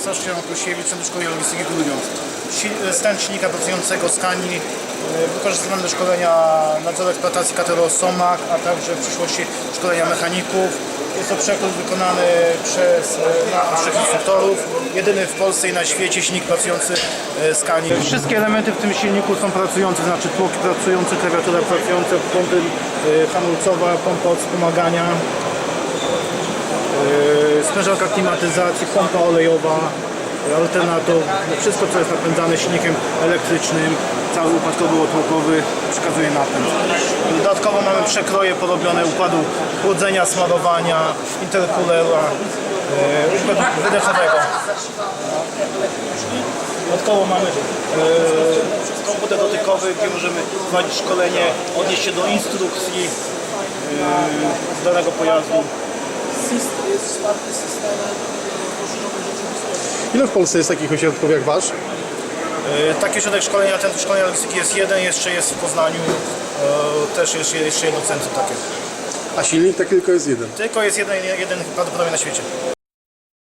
Staszczyk Kosiewicz, Centrum Logistyki Stan silnika pracującego Skani e, wykorzystywany do szkolenia nadzoru eksploatacji kategorii SOMAK, a także w przyszłości szkolenia mechaników. Jest to przekrój wykonany przez e, naszych instruktorów. Jedyny w Polsce i na świecie silnik pracujący e, Skani. Wszystkie elementy w tym silniku są pracujące, znaczy tłoki pracujące, klawiatura pracująca, pompy hamulcowa, pompa od wspomagania. Sprężarka klimatyzacji, pompa olejowa, alternator, wszystko co jest napędzane silnikiem elektrycznym, cały układ kobyłotłokowy przekazuje napęd. Dodatkowo mamy przekroje porobione układu chłodzenia, smarowania, intercoolera, yy, układu wydechowego. Dodatkowo mamy yy, komputer dotykowy, gdzie możemy prowadzić szkolenie, odnieść się do instrukcji yy, z pojazdu. jest wsparty systemem rozszerzonej rzeczywistości. Ile w Polsce jest takich ośrodków jak wasz? E, Taki ośrodek szkolenia, ten szkolenia logistyki jest jeden, jeszcze jest w Poznaniu, e, też jest jeszcze jedno centrum takie. A silnik tak tylko jest jeden. Tylko jest jeden, jeden prawdopodobnie na świecie.